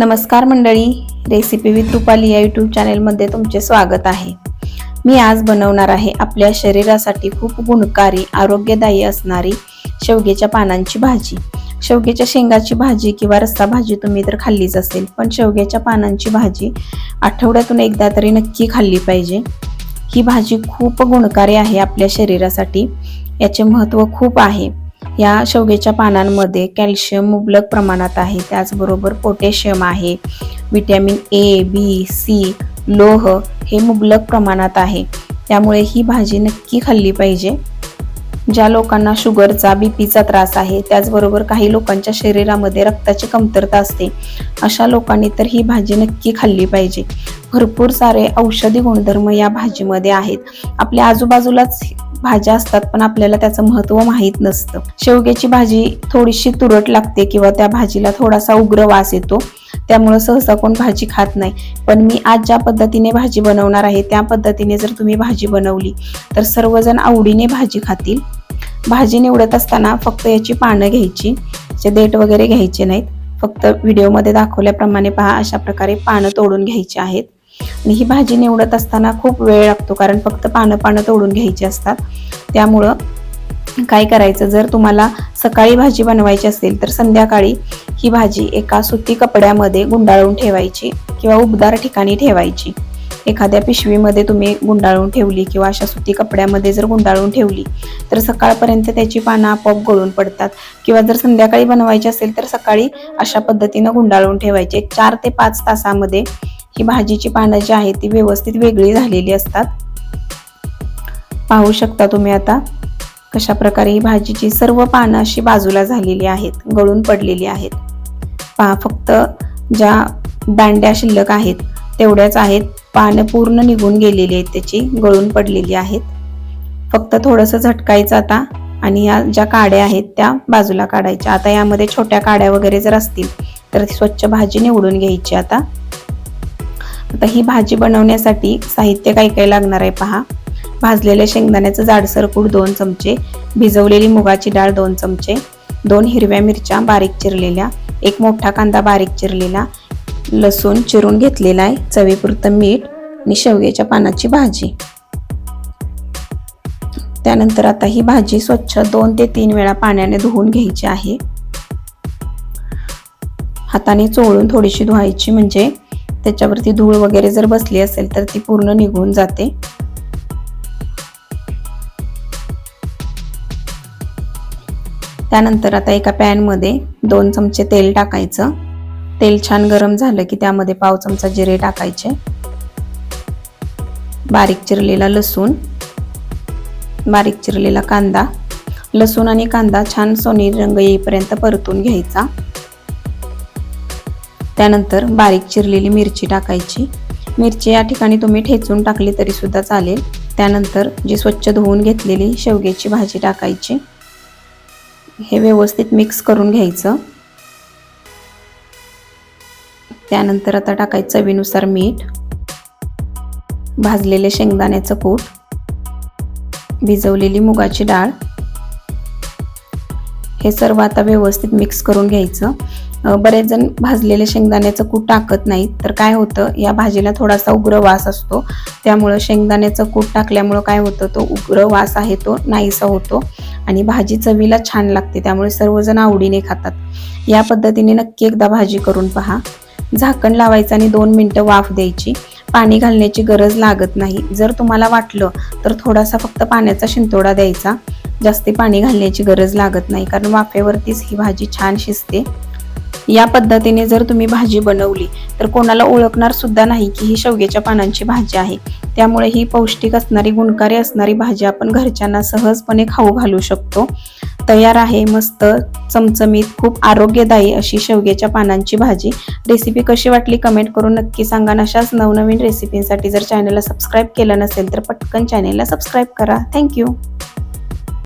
नमस्कार मंडळी. Recipe with Rupali या यूट्यूब चॅनेलमध्ये तुमचे स्वागत आहे. मी आज बनवणार आहे आपल्या शरीरासाठी खूप गुणकारी आरोग्यदायी असणारी शेवग्याच्या पानांची भाजी. शेवग्याच्या शेंगाची भाजी किंवा रस्सा भाजी तुम्ही तर खाल्लीच असेल पण शेवग्याच्या पानांची भाजी आठवड्यातून एकदा तरी नक्की खाल्ली पाहिजे. ही भाजी खूप गुणकारी आहे आपल्या शरीरासाठी. याचे महत्त्व खूप आहे. या शेवग्याच्या पानांमध्ये कॅल्शियम मुबलक प्रमाणात आहे. त्याचबरोबर पोटॅशियम आहे. विटॅमिन ए बी सी लोह हे मुबलक प्रमाणात आहे. त्यामुळे ही भाजी नक्की खाल्ली पाहिजे. ज्या लोकांना शुगरचा बी पीचा त्रास आहे त्याचबरोबर काही लोकांच्या शरीरामध्ये रक्ताची कमतरता असते अशा लोकांनी तर ही भाजी नक्की खाल्ली पाहिजे. भरपूर सारे औषधी गुणधर्म या भाजीमध्ये आहेत. आपल्या आजूबाजूलाच भाज्या असतात पण आपल्याला त्याचं महत्त्व माहीत नसतं. शेवग्याची भाजी थोडीशी तुरट लागते किंवा त्या भाजीला थोडासा उग्र वास येतो. त्यामुळं सहसा कोण भाजी खात नाही. पण मी आज ज्या पद्धतीने भाजी बनवणार आहे त्या पद्धतीने जर तुम्ही भाजी बनवली तर सर्वजण आवडीने भाजी खातील. भाजी निवडत असताना फक्त याची पानं घ्यायची जे देठ वगैरे घ्यायचे नाहीत. फक्त व्हिडिओमध्ये दाखवल्याप्रमाणे पहा अशा प्रकारे पानं तोडून घ्यायची आहेत. आणि ही भाजी निवडत असताना खूप वेळ लागतो कारण फक्त पानं पानं तोडून घ्यायची असतात. त्यामुळं काय करायचं जर तुम्हाला सकाळी भाजी बनवायची असेल तर संध्याकाळी ही भाजी एका सुती कपड्यामध्ये गुंडाळून ठेवायची किंवा उबदार ठिकाणी ठेवायची. एखाद्या पिशवीमध्ये तुम्ही गुंडाळून ठेवली किंवा अशा सुती कपड्यामध्ये जर गुंडाळून ठेवली तर सकाळपर्यंत त्याची पानं आपोआप गळून पडतात. किंवा जर संध्याकाळी बनवायची असेल तर सकाळी अशा पद्धतीनं गुंडाळून ठेवायची. एक चार ते पाच तासामध्ये ही भाजीची पानं जी आहेत ती व्यवस्थित वेगळी झालेली असतात. पाहू शकता तुम्ही आता कशा प्रकारे ही भाजीची सर्व पानं अशी बाजूला झालेली आहेत गळून पडलेली आहेत. पहा फक्त ज्या दांड्या शिल्लक आहेत तेवढ्याच आहेत. पानं पूर्ण निघून गेलेली आहेत त्याची गळून पडलेली आहेत. फक्त थोडंसं झटकायचं आता आणि या ज्या काड्या आहेत त्या बाजूला काढायच्या. आता यामध्ये छोट्या काड्या वगैरे जर असतील तर ती स्वच्छ भाजी निवडून घ्यायची आता. आता ही भाजी बनवण्यासाठी साहित्य काय काय लागणार आहे पहा. भाजलेल्या शेंगदाण्याचं जाडसर कूड दोन चमचे भिजवलेली मुगाची डाळ दोन चमचे दोन हिरव्या मिरच्या बारीक चिरलेल्या एक मोठा कांदा बारीक चिरलेला लसूण चिरून घेतलेला आहे चवीपुरतं मीठ आणि शेवग्याच्या पानाची भाजी. त्यानंतर आता ही भाजी स्वच्छ दोन ते तीन वेळा पाण्याने धुवून घ्यायची आहे. हाताने चोळून थोडीशी धुवायची म्हणजे त्याच्यावरती धूळ वगैरे जर बसली असेल तर ती पूर्ण निघून जाते. त्यानंतर आता एका पॅनमध्ये दोन चमचे तेल टाकायचं. तेल छान गरम झालं की त्यामध्ये पाव चमचा जिरे टाकायचे. बारीक चिरलेला लसूण बारीक चिरलेला कांदा. लसूण आणि कांदा छान सोनेरी रंग येईपर्यंत परतून घ्यायचा. त्यानंतर बारीक चिरलेली मिरची टाकायची. मिरची या ठिकाणी तुम्ही ठेचून टाकली तरी सुद्धा चालेल. त्यानंतर जी स्वच्छ धुवून घेतलेली शेवग्याची भाजी टाकायची. हे व्यवस्थित मिक्स करून घ्यायचं. त्यानंतर आता टाकायचं चवीनुसार मीठ. भाजलेले शेंगदाण्याचं कूट. भिजवलेली मुगाची डाळ. हे सर्व आता व्यवस्थित मिक्स करून घ्यायचं. बरेच जण भाजलेले शेंगदाण्याचं कूट टाकत नाहीत. तर काय होतं या भाजीला थोडासा उग्र वास असतो. त्यामुळं शेंगदाण्याचं कूट टाकल्यामुळं काय होतं तो उग्र वास आहे तो नाहीसा होतो आणि भाजी चवीला छान लागते. त्यामुळे सर्वजण आवडीने खातात. या पद्धतीने नक्की एकदा भाजी करून पहा. झाकण लावायचं आणि दोन मिनटं वाफ द्यायची. पाणी घालण्याची गरज लागत नाही. जर तुम्हाला वाटलं तर थोडासा फक्त पाण्याचा शिंतोडा द्यायचा. जास्ती पाणी घालण्याची गरज लागत नाही कारण वाफेवरतीच ही भाजी छान शिजते. या पद्धतीने जर तुम्ही भाजी बनवली तर कोणाला ओळखणार सुद्धा नाही की ही शेवग्याच्या पानांची भाजी आहे. त्यामुळे ही पौष्टिक असणारी गुणकारी असणारी भाजी आपण घरच्यांना सहजपणे खाऊ घालू शकतो. तयार आहे मस्त चमचमीत खूप आरोग्यदायी अशी शेवग्याच्या पानांची भाजी. रेसिपी कशी वाटली कमेंट करून नक्की सांगा अशाच नवनवीन रेसिपींसाठी जर चॅनलला सबस्क्राईब केलं नसेल तर पटकन चॅनलला सबस्क्राईब करा. थँक्यू